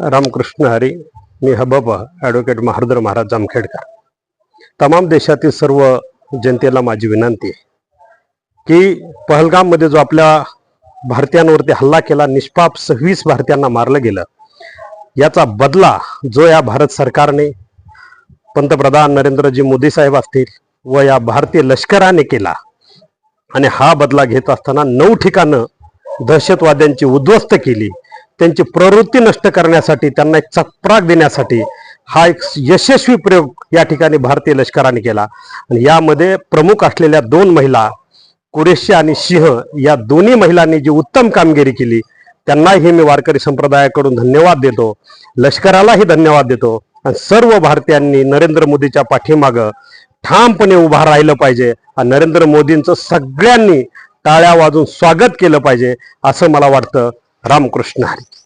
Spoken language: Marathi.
रामकृष्ण हरी मी हबब ॲडव्होकेट महारुद्र महाराज जामखेडकर. तमाम देशातील सर्व जनतेला माझी विनंती आहे की पहलगाममध्ये जो आपल्या भारतीयांवरती हल्ला केला निष्पाप सव्वीस भारतीयांना मारलं गेलं याचा बदला जो या भारत सरकारने पंतप्रधान नरेंद्रजी मोदी साहेब असतील व या भारतीय लष्कराने केला आणि हा बदला घेत असताना नऊ ठिकाणं दहशतवाद्यांची उद्ध्वस्त केली. त्यांची प्रवृत्ती नष्ट करण्यासाठी त्यांना एक चपराक देण्यासाठी हा एक यशस्वी प्रयोग या ठिकाणी भारतीय लष्कराने केला. आणि यामध्ये प्रमुख असलेल्या दोन महिला कुरेशी आणि सिंह या दोन्ही महिलांनी जी उत्तम कामगिरी केली त्यांनाही मी वारकरी संप्रदायाकडून धन्यवाद देतो. लष्करालाही धन्यवाद देतो. आणि सर्व भारतीयांनी नरेंद्र मोदीच्या पाठीमागं ठामपणे उभा राहिलं पाहिजे. आणि नरेंद्र मोदींचं सगळ्यांनी टाळ्या वाजून स्वागत केलं पाहिजे असं मला वाटतं. रामकृष्ण हरी.